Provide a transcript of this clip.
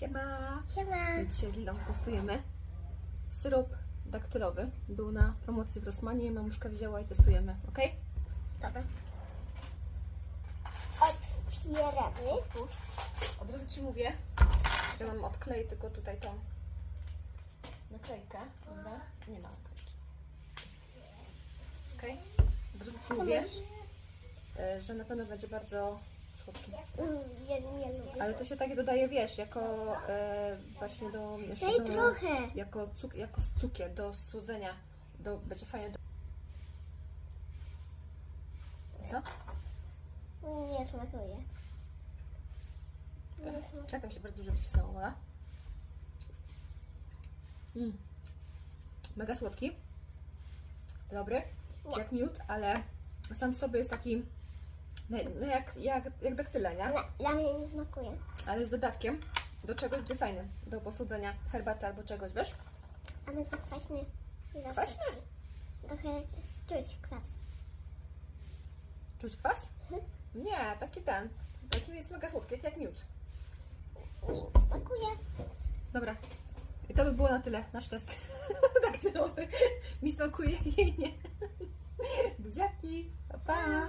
Siema! Siema. My dzisiaj z Lilą testujemy syrop daktylowy. Był na promocji w Rosmanie, mamuszka wzięła i testujemy, ok? Dobra. Otwieramy. Otwórz. Od razu Ci mówię, że mam odklej tylko tutaj tą naklejkę. Nie ma naklejki. Ok? Od razu Ci mówię, y, że na pewno będzie bardzo słodki. Ja nie lubię. Ale to się takie dodaje, wiesz, jako e, właśnie do... jeszcze Daj do trochę. Jako, cuk, jako cukier do słodzenia. Do, będzie fajnie do... Co? Nie smakuje. Nie smakuje. Czekam się bardzo dużo wycisnęło, wola. Mm. Mega słodki. Dobry. Nie. Jak miód, ale sam w sobie jest taki... No, no jak, jak, jak daktyle, nie? Dla, dla mnie nie smakuje. Ale z dodatkiem do czegoś będzie fajny. Do posłodzenia herbaty albo czegoś, wiesz? Ale to kwaśny. za Kwaśny? słodki. Trochę czuć kwas. Czuć kwas? Mhm. Nie, taki ten. Taki jest mega słodki, jak miód. Nie smakuje. Dobra. I to by było na tyle, nasz test daktylowy. Mi smakuje, jej nie. Buziaki, pa pa! Pa.